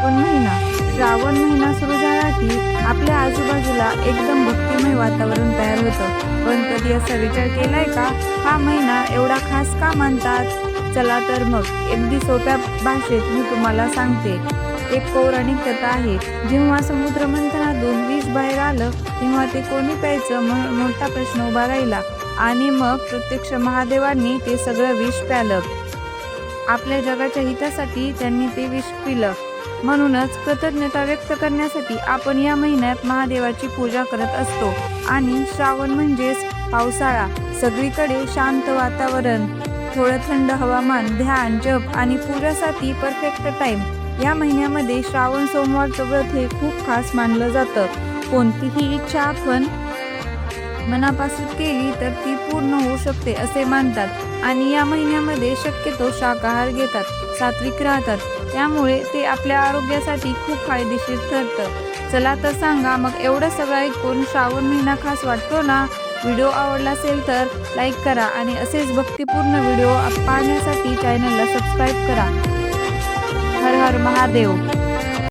श्रावण महिना. श्रावण महिना सुरू झाला की आपल्या आजूबाजूला एकदम भक्तिमय वातावरण तयार होतं. पण कधी असा विचार केलाय का? हा महिना एवढा खास का मानतात? चला तर मग अगदी सोप्या भाषेत मी तुम्हाला सांगते. एक पौराणिक कथा आहे. जेव्हा समुद्र मंथनातून विष बाहेर आलं तेव्हा ते कोणी प्यायचं म- मोठा प्रश्न उभा राहिला. आणि मग प्रत्यक्ष महादेवांनी ते सगळं विष प्यालं. आपल्या जगाच्या हितासाठी त्यांनी ते विष पिलं. म्हणूनच कृतज्ञता व्यक्त करण्यासाठी आपण या महिन्यात महादेवाची पूजा करत असतो. आणि श्रावण म्हणजेच पावसाळा. सगळीकडे शांत वातावरण थोडं थंड हवामान ध्यान जप आणि पूजासाठी परफेक्ट टाइम या महिन्यामध्ये श्रावण सोमवारचं व्रत हे खूप खास मानलं जातं. कोणतीही इच्छा आपण मनापासून केली तर ती पूर्ण होऊ शकते असे मानतात. आणि या महिन्यामध्ये शक्यतो शाकाहार घेतात सात्विक राहतात. त्यामुळे ते आपल्या आरोग्यासाठी खूप फायदेशीर ठरतं. चला तर सांगा मग एवढं सगळं ऐकून श्रावण महिना खास वाटतो ना? व्हिडिओ आवडला असेल तर लाईक करा आणि असेच भक्तिपूर्ण व्हिडिओ पाहण्यासाठी चॅनलला सबस्क्राईब करा. हर हर महादेव.